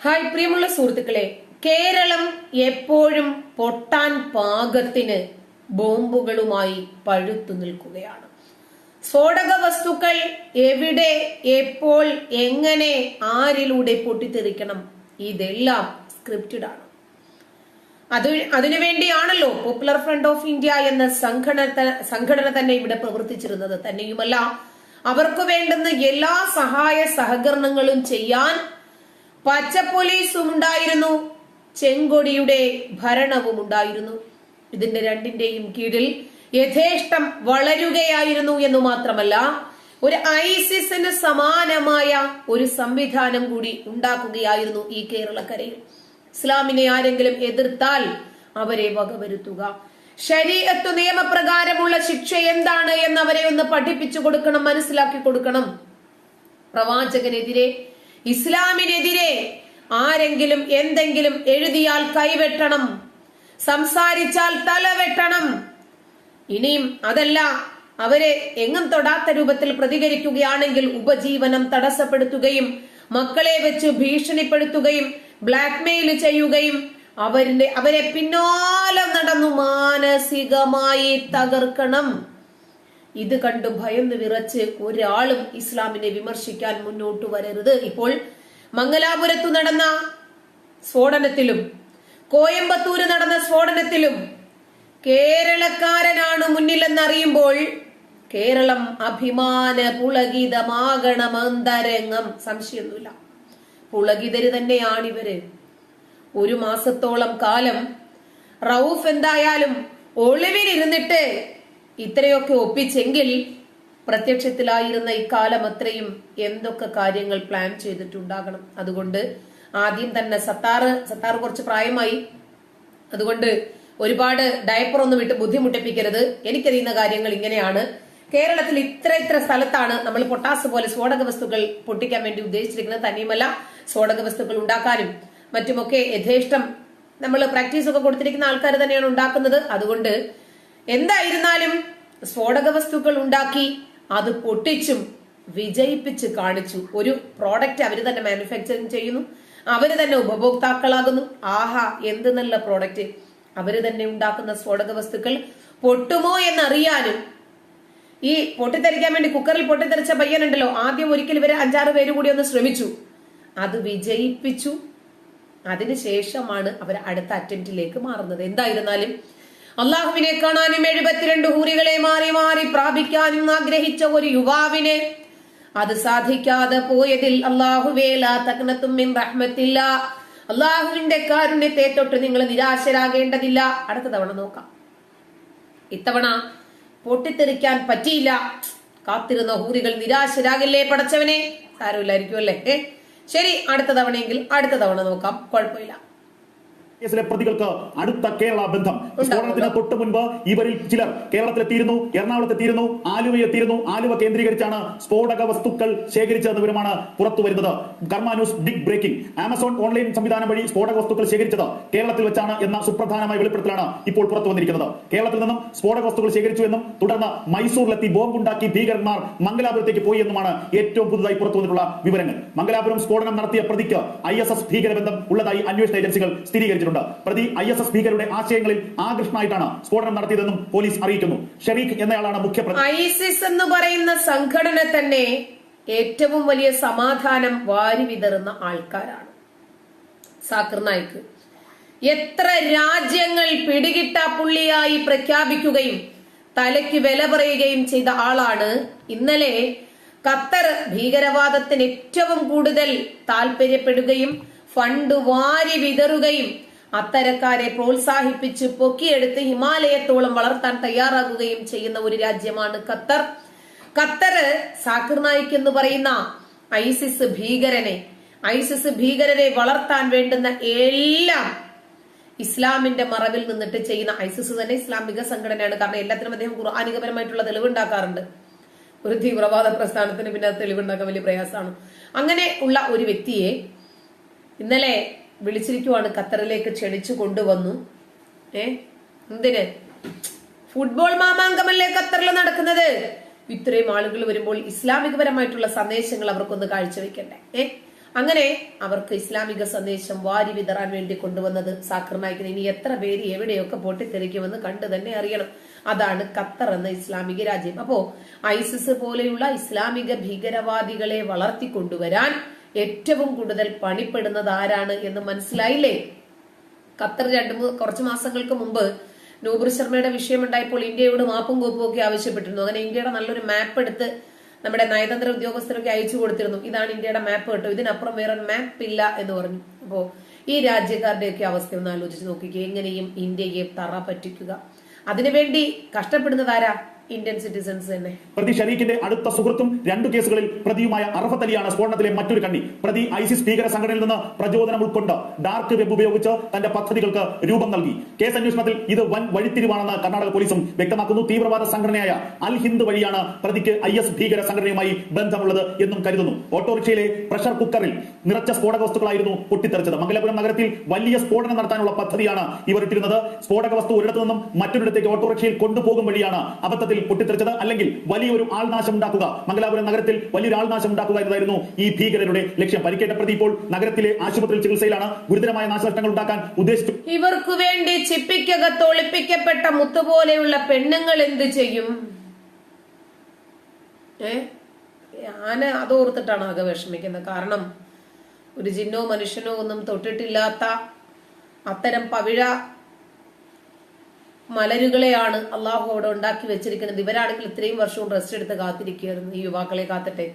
Hi പ്രിയമുള്ള സുഹൃത്തുക്കളെ. കേരളം എപ്പോഴും പൊട്ടാൻ പാകത്തിന് ബോംബുകളുമായി പഴുത്തു നിൽക്കുകയാണ്. സ്ഫോടക വസ്തുക്കൾ എവിടെ എപ്പോൾ എങ്ങനെ ആരിലൂടെ പൊട്ടിത്തെറിക്കണം ഇതെല്ലാം സ്ക്രിപ്റ്റഡ് ആണ്. അത് അതിനുവേണ്ടിയാണല്ലോ പോപ്പുലർ ഫ്രണ്ട് ഓഫ് ഇന്ത്യ എന്ന സംഘടന സംഘടന തന്നെ ഇവിടെ പ്രവർത്തിച്ചിരുന്നത്. തന്നെയുമല്ല അവർക്ക് വേണ്ടുന്ന എല്ലാ സഹായ സഹകരണങ്ങളും ചെയ്യാൻ പച്ച പോലീസും ഉണ്ടായിരുന്നു ചെങ്കൊടിയുടെ ഭരണവും ഉണ്ടായിരുന്നു ഇതിന്റെ രണ്ടിന്റെയും കീഴിൽ യഥേഷ്ടം വളരുകയായിരുന്നു എന്ന് മാത്രമല്ല ഒരു ഐസിസിന് സമാനമായ ഒരു സംവിധാനം കൂടി ഉണ്ടാക്കുകയായിരുന്നു ഈ കേരളക്കരയിൽ. ഇസ്ലാമിനെ ആരെങ്കിലും എതിർത്താൽ അവരെ വകവരുത്തുക. ശരീരത്തു നിയമപ്രകാരമുള്ള ശിക്ഷ എന്താണ് എന്ന് അവരെ ഒന്ന് പഠിപ്പിച്ചു കൊടുക്കണം മനസ്സിലാക്കി കൊടുക്കണം. പ്രവാചകനെതിരെ ഇസ്ലാമിനെതിരെ ആരെങ്കിലും എന്തെങ്കിലും എഴുതിയാൽ കൈവെട്ടണം സംസാരിച്ചാൽ തല വെട്ടണം ഇനിയും അതല്ല അവരെ എങ്ങും തൊടാത്ത രൂപത്തിൽ പ്രതികരിക്കുകയാണെങ്കിൽ ഉപജീവനം തടസ്സപ്പെടുത്തുകയും മക്കളെ വെച്ച് ഭീഷണിപ്പെടുത്തുകയും ബ്ലാക്ക്മെയിൽ ചെയ്യുകയും അവരുടെ അവരെ പിന്നാലെ നടന്നു മാനസികമായി തകർക്കണം. ഇത് കണ്ട് ഭയന്ന് വിറച്ച് ഒരാളും ഇസ്ലാമിനെ വിമർശിക്കാൻ മുന്നോട്ട് വരരുത്. ഇപ്പോൾ മംഗലാപുരത്തു നടന്ന സ്ഫോടനത്തിലും കോയമ്പത്തൂര് നടന്ന സ്ഫോടനത്തിലും കേരളക്കാരനാണ് മുന്നിലെന്നറിയുമ്പോൾ കേരളം അഭിമാന പുളകിതമാകണമെന്തരംഗം സംശയമൊന്നുമില്ല. പുളകിതര് തന്നെയാണ് ഇവർ ഒരു മാസത്തോളം കാലം റൌഫ് എന്തായാലും ഒളിവിലിരുന്നിട്ട് ഇത്രയൊക്കെ ഒപ്പിച്ചെങ്കിൽ പ്രത്യക്ഷത്തിലായിരുന്ന ഇക്കാലം അത്രയും എന്തൊക്കെ കാര്യങ്ങൾ പ്ലാൻ ചെയ്തിട്ടുണ്ടാകണം. അതുകൊണ്ട് ആദ്യം തന്നെ സത്താറ് സത്താറ് കുറച്ച് പ്രായമായി. അതുകൊണ്ട് ഒരുപാട് ഡയപ്പർ ഒന്നും ഇട്ട് ബുദ്ധിമുട്ടിപ്പിക്കരുത്. എനിക്കറിയുന്ന കാര്യങ്ങൾ ഇങ്ങനെയാണ്. കേരളത്തിൽ ഇത്ര ഇത്ര സ്ഥലത്താണ് നമ്മൾ പൊട്ടാസ് പോലെ സ്ഫോടക വസ്തുക്കൾ പൊട്ടിക്കാൻ വേണ്ടി ഉദ്ദേശിച്ചിരിക്കുന്നത്. തന്നെയുമല്ല സ്ഫോടക വസ്തുക്കൾ ഉണ്ടാക്കാനും മറ്റുമൊക്കെ യഥേഷ്ടം നമ്മൾ പ്രാക്ടീസ് ഒക്കെ കൊടുത്തിരിക്കുന്ന ആൾക്കാർ തന്നെയാണ് ഉണ്ടാക്കുന്നത്. അതുകൊണ്ട് എന്തായിരുന്നാലും സ്ഫോടക വസ്തുക്കൾ ഉണ്ടാക്കി അത് പൊട്ടിച്ചും വിജയിപ്പിച്ച് കാണിച്ചു. ഒരു പ്രോഡക്റ്റ് അവർ തന്നെ മാനുഫാക്ചറിങ് ചെയ്യുന്നു. അവർ തന്നെ ഉപഭോക്താക്കളാകുന്നു. ആഹാ എന്ത് നല്ല പ്രോഡക്റ്റ് അവർ തന്നെ ഉണ്ടാക്കുന്ന സ്ഫോടക വസ്തുക്കൾ പൊട്ടുമോ എന്നറിയാനും ഈ പൊട്ടിത്തെറിക്കാൻ വേണ്ടി കുക്കറിൽ പൊട്ടിത്തെറിച്ച പയ്യനുണ്ടല്ലോ. ആദ്യം ഒരിക്കൽ ഇവരെ അഞ്ചാറ് പേര് കൂടി ഒന്ന് ശ്രമിച്ചു. അത് വിജയിപ്പിച്ചു. അതിനുശേഷമാണ് അവർ അടുത്ത അറ്റംപ്റ്റിലേക്ക് മാറുന്നത്. എന്തായിരുന്നാലും അള്ളാഹുവിനെ കാണാനും എഴുപത്തിരണ്ട് ഹൂറികളെ മാറി മാറി പ്രാപിക്കാനും ആഗ്രഹിച്ച ഒരു യുവാവിനെ അത് സാധിക്കാതെ പോയതിൽ അള്ളാഹുവിന്റെ കാരുണ്യത്തെ തൊട്ട് നിങ്ങൾ നിരാശരാകേണ്ടതില്ല. അടുത്ത തവണ നോക്കാം. ഇത്തവണ പൊട്ടിത്തെറിക്കാൻ പറ്റിയില്ല. കാത്തിരുന്ന ഹൂറികൾ നിരാശരാകില്ലേ പടച്ചവനെ? സാരമില്ലായിരിക്കും അല്ലേ? ശരി അടുത്ത തവണയെങ്കിൽ അടുത്ത തവണ നോക്കാം. കുഴപ്പമില്ല. കേസിലെ പ്രതികൾക്ക് അടുത്ത കേരള ബന്ധം. സ്ഫോടനത്തിന് തൊട്ട് മുൻപ് ഇവരിൽ ചിലർ കേരളത്തിലെത്തിയിരുന്നു എറണാകുളത്തെത്തിയിരുന്നു ആലുവയെത്തിയിരുന്നു ആലുവ കേന്ദ്രീകരിച്ചാണ് സ്ഫോടക വസ്തുക്കൾ ശേഖരിച്ചതെന്ന വിവരമാണ് പുറത്തു വരുന്നത്. Karma news big breaking. Amazon online സംവിധാനം വഴി സ്ഫോടക വസ്തുക്കൾ ശേഖരിച്ചത് കേരളത്തിൽ വെച്ചാണ് എന്ന സുപ്രധാനമായ വെളിപ്പെടുത്തലാണ് ഇപ്പോൾ പുറത്തു വന്നിരിക്കുന്നത്. കേരളത്തിൽ നിന്നും സ്ഫോടക വസ്തുക്കൾ ശേഖരിച്ചു എന്നും തുടർന്ന് മൈസൂരിലെത്തി ബോംബുണ്ടാക്കി ഭീകരന്മാർ മംഗലാപുരത്തേക്ക് പോയി എന്നുമാണ് ഏറ്റവും പുതുതായി പുറത്തു വന്നിട്ടുള്ള വിവരങ്ങൾ. മംഗലാപുരം സ്ഫോടനം നടത്തിയ പ്രതിക്ക് ഐ എസ് എസ് ഭീകരബന്ധം ഉള്ളതായി അന്വേഷണ ഏജൻസികൾ സ്ഥിരീകരിച്ചിട്ടുണ്ട് പ്രതി ഐ എസ് എസ് ഭീകരരുടെ ആശയങ്ങളിൽ ആകൃഷ്ടനായിട്ടാണ് സ്ഫോടനം നടത്തിയതെന്നും പോലീസ് അറിയിക്കുന്നു. ഷെരീഖ് എന്നയാളാണ് മുഖ്യപ്രതി ഐസിസ് എന്ന് പറയുന്ന സംഘടന തന്നെ ഏറ്റവും വലിയ സമാധാനം വാരി വിതറുന്ന ആൾക്കാരാണ്. സാക്കിർ നായിക്ക് എത്ര രാജ്യങ്ങൾ പിടികിട്ട പുള്ളിയായി പ്രഖ്യാപിക്കുകയും തലയ്ക്ക് വില പറയുകയും ചെയ്ത ആളാണ് ഇന്നലെ ഖത്തർ ഭീകരവാദത്തിന് ഏറ്റവും കൂടുതൽ താല്പര്യപ്പെടുകയും ഫണ്ട് വാരി വിതറുകയും അത്തരക്കാരെ പ്രോത്സാഹിപ്പിച്ച് പൊക്കിയെടുത്ത് ഹിമാലയത്തോളം വളർത്താൻ തയ്യാറാകുകയും ചെയ്യുന്ന ഒരു രാജ്യമാണ് ഖത്തർ. ഖത്തർ സാക്കിർ നായിക് എന്ന് പറയുന്ന ഐസിസ് ഭീകരനെ ഐസിസ് ഭീകരരെ വളർത്താൻ വേണ്ടുന്ന എല്ലാം ഇസ്ലാമിന്റെ മറവിൽ നിന്നിട്ട് ചെയ്യുന്ന ഐസിസ് തന്നെ ഇസ്ലാമിക സംഘടനയാണ്. കാരണം എല്ലാത്തിനും അദ്ദേഹം ഖുർആാനികപരമായിട്ടുള്ള തെളിവുണ്ടാക്കാറുണ്ട്. ഒരു തീവ്രവാദ പ്രസ്ഥാനത്തിന് പിന്നെ തെളിവുണ്ടാക്കാൻ വലിയ പ്രയാസമാണ്. അങ്ങനെ ഉള്ള ഒരു വ്യക്തിയെ ഇന്നലെ വിളിച്ചിരിക്കുവാണ് ഖത്തറിലേക്ക് ക്ഷണിച്ചു കൊണ്ടുവന്നു. ഏ? എന്തിന്? ഫുട്ബോൾ മാമാങ്കമല്ലേ ഖത്തറിൽ നടക്കുന്നത്? ഇത്രയും ആളുകൾ വരുമ്പോൾ ഇസ്ലാമികപരമായിട്ടുള്ള സന്ദേശങ്ങൾ അവർക്കൊന്ന് കാഴ്ചവെക്കണ്ടേ? ഏ? അങ്ങനെ അവർക്ക് ഇസ്ലാമിക സന്ദേശം വാരി വിതറാൻ വേണ്ടി കൊണ്ടുവന്നത് സാക്കർ നായിക്കിന് ഇനി എത്ര പേര് എവിടെയൊക്കെ പൊട്ടിത്തെറിക്കുമെന്ന് കണ്ടു തന്നെ അറിയണം. അതാണ് ഖത്തർ എന്ന ഇസ്ലാമിക രാജ്യം. അപ്പോ ഐസിസ് പോലെയുള്ള ഇസ്ലാമിക ഭീകരവാദികളെ വളർത്തിക്കൊണ്ടുവരാൻ ഏറ്റവും കൂടുതൽ പണിപ്പെടുന്നത് ആരാണ് എന്ന് മനസ്സിലായില്ലേ? ഖത്തർ രണ്ട് കുറച്ച് മാസങ്ങൾക്ക് മുമ്പ് നൂബർ ശർമ്മയുടെ വിഷയം വിഷയമുണ്ടായപ്പോൾ ഇന്ത്യയോട് മാപ്പും കോപ്പും ഒക്കെ ആവശ്യപ്പെട്ടിരുന്നു. അങ്ങനെ ഇന്ത്യയുടെ നല്ലൊരു മാപ്പ് എടുത്ത് നമ്മുടെ നയതന്ത്ര ഉദ്യോഗസ്ഥരൊക്കെ അയച്ചു കൊടുത്തിരുന്നു. ഇതാണ് ഇന്ത്യയുടെ മാപ്പ് കേട്ടോ. ഇതിനപ്പുറം വേറെ മാപ്പ് ഇല്ല എന്ന് പറഞ്ഞു. അപ്പോ ഈ രാജ്യക്കാരുടെയൊക്കെ അവസ്ഥ ഒന്ന് ആലോചിച്ച് നോക്കിക്കുക എങ്ങനെയും ഇന്ത്യയെ തറ പറ്റിക്കുക. അതിനുവേണ്ടി കഷ്ടപ്പെടുന്നത് ആരാ? ഇന്ത്യൻ സിറ്റിസൺസ് പ്രതി ഷരീഖിന്റെ അടുത്ത സുഹൃത്തും രണ്ടു കേസുകളിൽ പ്രതിയുമായ അറഫത്ത് അലിയാണ് സ്ഫോടനത്തിലെ മറ്റൊരു കണ്ണി. പ്രതി ഐസിസ് ഭീകര സംഘടനയിൽ നിന്ന് പ്രചോദനം ഉൾക്കൊണ്ട് ഡാർക്ക് വെബ് ഉപയോഗിച്ച് തന്റെ പദ്ധതികൾക്ക് രൂപം നൽകി. കേസ് അന്വേഷണത്തിൽ ഇത് വൻ വഴിത്തിരിവാണെന്ന് കർണാടക പോലീസും വ്യക്തമാക്കുന്നു. തീവ്രവാദ സംഘടനയായ അൽ ഹിന്ദ് വഴിയാണ് പ്രതിക്ക് ഐ എസ് ഭീകര സംഘടനയുമായി ബന്ധമുള്ളത് എന്നും കരുതുന്നു. ഓട്ടോറിക്ഷയിലെ പ്രഷർ കുക്കറിൽ നിറച്ച സ്ഫോടക വസ്തുക്കളായിരുന്നു പൊട്ടിത്തെറിച്ചത്. മംഗലപുരം നഗരത്തിൽ വലിയ സ്ഫോടനം നടത്താനുള്ള പദ്ധതിയാണ് ഇവർ ഇട്ടിരുന്നത്. സ്ഫോടക വസ്തു ഒരിടത്തു നിന്നും മറ്റൊരിടത്തേക്ക് ഓട്ടോറിക്ഷയിൽ കൊണ്ടുപോകും വഴിയാണ് അബദ്ധത്തിൽ പൊട്ടിത്തെറിച്ചത് അല്ലെങ്കിൽ വലിയൊരു ആൾനാശം ഉണ്ടാക്കുക. മംഗലാപുരം നഗരത്തിൽ വലിയൊരു ആൾനാശം ഉണ്ടാക്കുക എന്നതായിരുന്നു ഈ ഭീകരരുടെ ലക്ഷ്യം. പരിക്കേറ്റ പ്രതി ഇപ്പോൾ നഗരത്തിലെ ആശുപത്രിയിൽ ചികിത്സയിലാണ്. ഗുരുതരമായ നാശനഷ്ടങ്ങൾ ഉണ്ടാക്കാൻ ഉദ്ദേശിച്ചു. ഇവർക്കു വേണ്ടി ചിപ്പിക്കകത്ത് ഒളിപ്പിക്കപ്പെട്ട മുത്തുപോലെയുള്ള പെണ്ണുങ്ങൾ എന്ത് ചെയ്യും? ഞാൻ അതോർത്തിട്ടാണ് ആകെ വിഷമിക്കുന്നത്. കാരണം ഒരു ജിന്നോ മനുഷ്യനോ ഒന്നും തൊട്ടിട്ടില്ലാത്ത അത്തരം പവിഴ മലരുകളെയാണ് അള്ളാഹു അവിടെ ഉണ്ടാക്കി വെച്ചിരിക്കുന്നത്. ഇവരാണെങ്കിൽ ഇത്രയും വർഷവും റെസ്റ്റ് എടുത്ത് കാത്തിരിക്കുകയായിരുന്നു. ഈ യുവാക്കളെ കാത്തട്ടെ.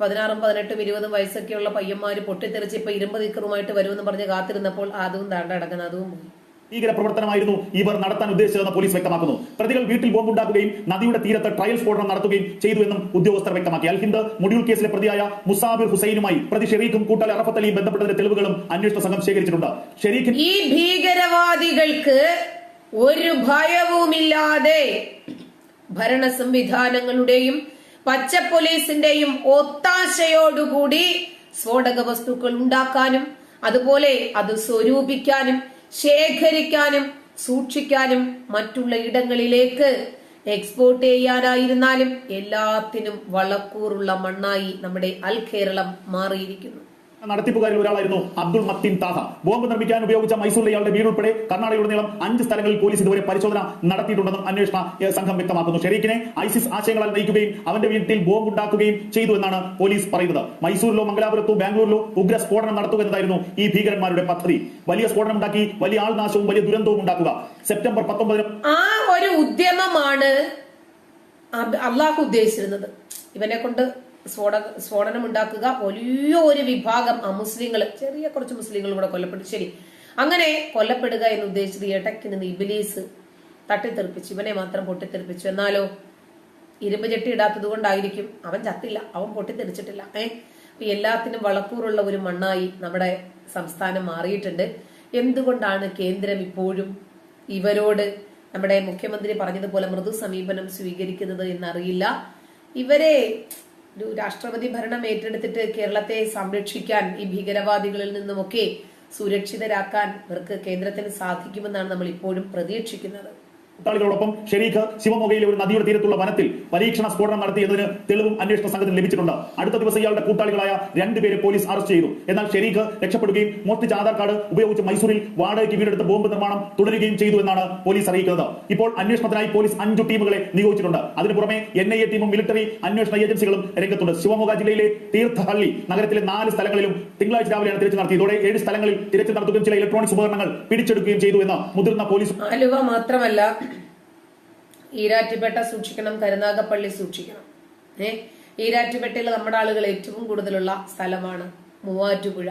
പതിനാറും പതിനെട്ടും ഇരുപതും വയസ്സൊക്കെയുള്ള പയ്യന്മാര് പൊട്ടിത്തെറിച്ച് ഇപ്പൊ ഇരുമ്പ് നിക്കറുമായിട്ട് വരുമെന്ന് പറഞ്ഞ് കാത്തിരുന്നപ്പോൾ അതും താണ്ട അടങ്ങുന്ന അതും പോയി. ഭീകര പ്രവർത്തനമായിരുന്നു ഇവർ നടത്താൻ ഉദ്ദേശിച്ചതെന്ന് പോലീസ് വ്യക്തമാക്കുന്നു. പ്രതികൾ വീട്ടിൽ ബോംബുണ്ടാക്കുകയും നദിയുടെ തീരത്ത് ട്രയൽ സ്ഫോടനം നടത്തുകയും ചെയ്തു എന്നും ഉദ്യോഗസ്ഥർ വ്യക്തമാക്കി. അൽഹിന്ദ് മൊഡ്യൂൾ കേസിലെ പ്രതിയായ മുസാബിർ ഹുസൈനുമായി പ്രതി ഷെരീഖും കൂട്ടാളി അറഫത്തലിയും ബന്ധപ്പെട്ടതിന്റെ തെളിവുകളും അന്വേഷണ സംഘം ശേഖരിച്ചിട്ടുണ്ട്. ഈ ഭീകരവാദികൾക്ക് ഒരു ഭയവുമില്ലാതെ ഭരണ സംവിധാനങ്ങളുടെയും പച്ച പോലീസിന്റെയും ഒത്താശയോടുകൂടി സ്ഫോടക വസ്തുക്കൾ ഉണ്ടാക്കാനും അതുപോലെ അത് സ്വരൂപിക്കാനും ശേഖരിക്കാനും സൂക്ഷിക്കാനും മറ്റുള്ള ഇടങ്ങളിലേക്ക് എക്സ്പോർട്ട് ചെയ്യാനായിരുന്നാലും എല്ലാത്തിനും വളക്കൂറുള്ള മണ്ണായി നമ്മുടെ അൽ കേരളം മാറിയിരിക്കുന്നു. നടത്തിപ്പുകാരിൽ ഒരാളായിരുന്നു അബ്ദുൾ മത്തീൻ താഹ. ബോംബ് നിർമ്മിക്കാൻ ഉപയോഗിച്ച മൈസൂരിലെ ഇയാളുടെ വീട് ഉൾപ്പെടെ കർണാടകയിലുടനീളം അഞ്ച് സ്ഥലങ്ങളിൽ പോലീസ് ഇതുവരെ പരിശോധന നടത്തിയിട്ടുണ്ടെന്നും അന്വേഷണ സംഘം വ്യക്തമാക്കുന്നു. ഷെരീഖിനെ ഐസിസ് ആശയങ്ങളാൽ നയിക്കുകയും അവന്റെ വീട്ടിൽ ബോംബ് ഉണ്ടാക്കുകയും ചെയ്തു എന്നാണ് പോലീസ് പറയുന്നത്. മൈസൂരിലോ മംഗലാപുരത്തോ ബാംഗ്ലൂരിലോ ഉഗ്ര സ്ഫോടനം നടത്തുക എന്നതായിരുന്നു ഈ ഭീകരന്മാരുടെ പദ്ധതി. വലിയ സ്ഫോടനം ഉണ്ടാക്കി വലിയ ആൾനാശവും വലിയ ദുരന്തവും ഉണ്ടാക്കുക. സെപ്റ്റംബർ പത്തൊമ്പതിന് ആ ഒരു ഉദ്യമമാണ് അള്ളാഹു ഉദ്ദേശിച്ചിരുന്നത്. ഇവനെ കൊണ്ട് സ്ഫോട ഉണ്ടാക്കുക വലിയ ഒരു വിഭാഗം അമുസ്ലിങ്ങൾ ചെറിയ കുറച്ച് മുസ്ലിങ്ങൾ കൂടെ കൊല്ലപ്പെട്ടു. ശരി. അങ്ങനെ കൊല്ലപ്പെടുക എന്ന് ഉദ്ദേശിച്ചത് ഇടയ്ക്ക് നിന്ന് ഇബിലീസ് തട്ടിത്തെറിപ്പിച്ചു. ഇവനെ മാത്രം പൊട്ടിത്തെറിപ്പിച്ചു. എന്നാലോ? ഇരുമ്പ് ചട്ടി ഇടാത്തത് കൊണ്ടായിരിക്കും. അവൻ ചത്തില്ല. അവൻ പൊട്ടിത്തെറിച്ചിട്ടില്ല. ഏ? അപ്പൊ എല്ലാത്തിനും വളക്കൂറുള്ള ഒരു മണ്ണായി നമ്മുടെ സംസ്ഥാനം മാറിയിട്ടുണ്ട്. എന്തുകൊണ്ടാണ് കേന്ദ്രം ഇപ്പോഴും ഇവരോട് നമ്മുടെ മുഖ്യമന്ത്രി പറഞ്ഞതുപോലെ മൃദു സമീപനം സ്വീകരിക്കുന്നത് എന്നറിയില്ല? ഇവരെ ഒരു രാഷ്ട്രപതി ഭരണം ഏറ്റെടുത്തിട്ട് കേരളത്തെ സംരക്ഷിക്കാൻ ഈ ഭീകരവാദികളിൽ നിന്നുമൊക്കെ സുരക്ഷിതരാക്കാൻ ഇവർക്ക് കേന്ദ്രത്തിന് സാധിക്കുമെന്നാണ് നമ്മൾ ഇപ്പോഴും പ്രതീക്ഷിക്കുന്നത്. കൂട്ടാളികളോടൊപ്പം ഷെരീഖ് ശിവമൊഗയിലെ ഒരു നദിയുടെ തീരത്തുള്ള വനത്തിൽ പരീക്ഷണ സ്ഫോടനം നടത്തിയതിന് തെളിവും അന്വേഷണ സംഘത്തിന് ലഭിച്ചിട്ടുണ്ട്. അടുത്ത ദിവസം ഇയാളുടെ കൂട്ടാളികളായ രണ്ടുപേരെ പോലീസ് അറസ്റ്റ് ചെയ്തു. എന്നാൽ ഷെരീഖ് രക്ഷപ്പെടുകയും മോഷ്ടിച്ച ആധാർ കാർഡ് ഉപയോഗിച്ച് മൈസൂരിൽ വാടകയ്ക്ക് വീടെടുത്ത് ബോംബ് നിർമ്മാണം തുടരുകയും ചെയ്തു എന്നാണ് പോലീസ് അറിയിക്കുന്നത്. ഇപ്പോൾ അന്വേഷണത്തിനായി പോലീസ് അഞ്ചു ടീമുകളെ നിയോഗിച്ചിട്ടുണ്ട്. അതിനു പുറമെ എൻ ഐ എ ടീമും മിലിറ്ററി അന്വേഷണ ഏജൻസികളും രംഗത്തുണ്ട്. ശിവമൊഗ ജില്ലയിലെ തീർത്ഥഹള്ളി നഗരത്തിലെ നാല് സ്ഥലങ്ങളിലും തിങ്കളാഴ്ച രാവിലെയാണ് തിരച്ചിൽ നടത്തി ഇതോടെ ഏഴ് സ്ഥലങ്ങളിൽ തിരച്ചിൽ നടത്തുകയും ചില ഇലക്ട്രോണിക്സ് ഉപകരണങ്ങൾ പിടിച്ചെടുക്കുകയും ചെയ്തു എന്ന് മുതിർന്ന പോലീസ് ആലുവ മാത്രമല്ല ഈരാറ്റുപേട്ട സൂക്ഷിക്കണം കരുനാഗപ്പള്ളി സൂക്ഷിക്കണം. ഏ? ഈരാറ്റുപേട്ടയിൽ നമ്മുടെ ആളുകൾ ഏറ്റവും കൂടുതലുള്ള സ്ഥലമാണ് മൂവാറ്റുപുഴ.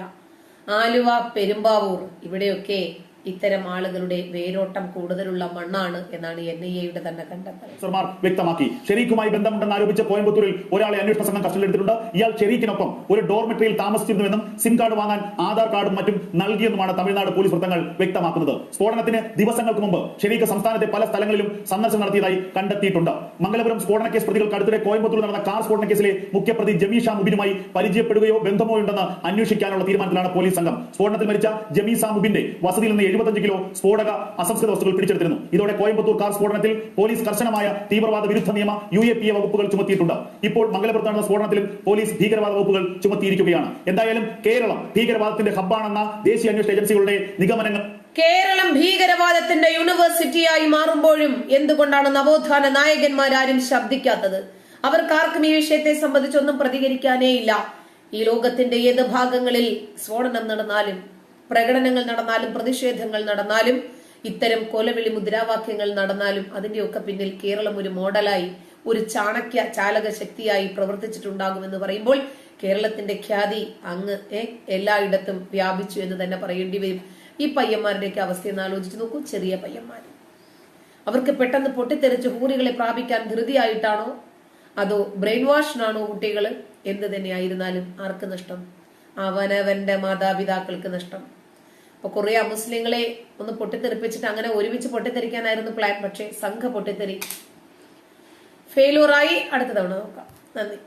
ആലുവ പെരുമ്പാവൂർ ഇവിടെയൊക്കെ ഇത്തരം ആളുകളുടെ വേരോട്ടം കൂടുതലുള്ള മണ്ണാണ് എന്നാണ് എൻ ഐ എയുടെ തന്നെ കണ്ടെത്തൽ. സർമാർ വ്യക്തമാക്കി. ഷെരീഖുമായി ബന്ധമുണ്ടെന്ന് ആരോപിച്ച കോയമ്പത്തൂരിൽ ഒരാളെ അന്വേഷണ സംഘം കസ്റ്റഡിയിലെടുത്തിട്ടുണ്ട് ഇയാൾ ഷെരീഖിനൊപ്പം ഒരു ഡോർമെട്രിയിൽ താമസിച്ചിരുന്നുവെന്നും സിം കാർഡ് വാങ്ങാൻ ആധാർ കാർഡും മറ്റും നൽകിയെന്നുമാണ് തമിഴ്നാട് പോലീസ് വൃത്തങ്ങൾ വ്യക്തമാക്കുന്നത്. സ്ഫോടനത്തിന് ദിവസങ്ങൾക്ക് മുമ്പ് ഷെരീഖ് സംസ്ഥാനത്തെ പല സ്ഥലങ്ങളിലും സന്ദർശനം നടത്തിയതായി കണ്ടെത്തിയിട്ടുണ്ട്. മംഗലപുരം സ്ഫോടന കേസ് പ്രതികൾക്ക് അടുത്തിടെ കോയമ്പത്തൂർ നടന്ന കാർ സ്ഫോടന കേസിലെ മുഖ്യപ്രതി ജമീഷ മുബിനുമായി പരിചയപ്പെടുകയോ ബന്ധമോ ഉണ്ടെന്ന് അന്വേഷിക്കാനുള്ള തീരുമാനത്തിലാണ് പോലീസ് സംഘം. സ്ഫോടനത്തിൽ മരിച്ച ജമീസ മുബിന്റെ വസതിയിൽ നിന്ന് എഴുപത്തഞ്ച് കിലോ സ്ഫോടക അസംസ്കൃത വസ്തുക്കൾ പിടിച്ചെടുത്തിരുന്നു. ഇതോടെ കോയമ്പത്തൂർ കാർ സ്ഫോടനത്തിൽ പോലീസ് കർശനമായ തീവ്രവാദ വിരുദ്ധ നിയമ യു എ പി എ വകുപ്പുകൾ ചുമത്തിയിട്ടുണ്ട്. ഇപ്പോൾ മംഗലപുരത്ത് നടന്ന സ്ഫോടനത്തിലും പോലീസ് ഭീകരവാദ വകുപ്പുകൾ ചുമത്തിയിരിക്കുകയാണ്. എന്തായാലും കേരളം ഭീകരവാദത്തിന്റെ ഹബ്ബാണെന്ന ദേശീയ അന്വേഷണ ഏജൻസികളുടെ നിഗമനങ്ങൾ കേരളം ഭീകരവാദത്തിന്റെ യൂണിവേഴ്സിറ്റിയായി മാറുമ്പോഴും എന്തുകൊണ്ടാണ് നവോത്ഥാന നായകന്മാരാരും ശബ്ദിക്കാത്തത്? അവർക്കാർക്കും ഈ വിഷയത്തെ സംബന്ധിച്ചൊന്നും പ്രതികരിക്കാനേ ഇല്ല ഈ ലോകത്തിന്റെ ഏത് ഭാഗങ്ങളിൽ സ്ഫോടനം നടന്നാലും പ്രകടനങ്ങൾ നടന്നാലും പ്രതിഷേധങ്ങൾ നടന്നാലും ഇത്തരം കൊലവിളി മുദ്രാവാക്യങ്ങൾ നടന്നാലും അതിന്റെയൊക്കെ പിന്നിൽ കേരളം ഒരു മോഡലായി ഒരു ചാണക്യ ചാലക ശക്തിയായി പ്രവർത്തിച്ചിട്ടുണ്ടാകുമെന്ന് പറയുമ്പോൾ കേരളത്തിന്റെ ഖ്യാതി അങ്ങ് എല്ലായിടത്തും വ്യാപിച്ചു എന്ന് തന്നെ പറയേണ്ടി വരും. ഈ പയ്യന്മാരുടെയൊക്കെ അവസ്ഥ എന്ന് ആലോചിച്ച് നോക്കൂ ചെറിയ പയ്യന്മാർ അവർക്ക് പെട്ടെന്ന് പൊട്ടിത്തെറിച്ച് ഹൂറികളെ പ്രാപിക്കാൻ ധൃതിയായിട്ടാണോ? അതോ ബ്രെയിൻ വാഷിനാണോ കുട്ടികൾ എന്ത് തന്നെയായിരുന്നാലും ആർക്ക് നഷ്ടം? അവനവന്റെ മാതാപിതാക്കൾക്ക് നഷ്ടം. അപ്പൊ കുറെ അമുസ്ലിങ്ങളെ ഒന്ന് പൊട്ടിത്തെറിപ്പിച്ചിട്ട് അങ്ങനെ ഒരുമിച്ച് പൊട്ടിത്തെറിക്കാനായിരുന്നു പ്ലാൻ പക്ഷേ സംഘ പൊട്ടിത്തെറി. ഫെയിലൂറായി അടുത്ത തവണ നോക്കാം. നന്ദി.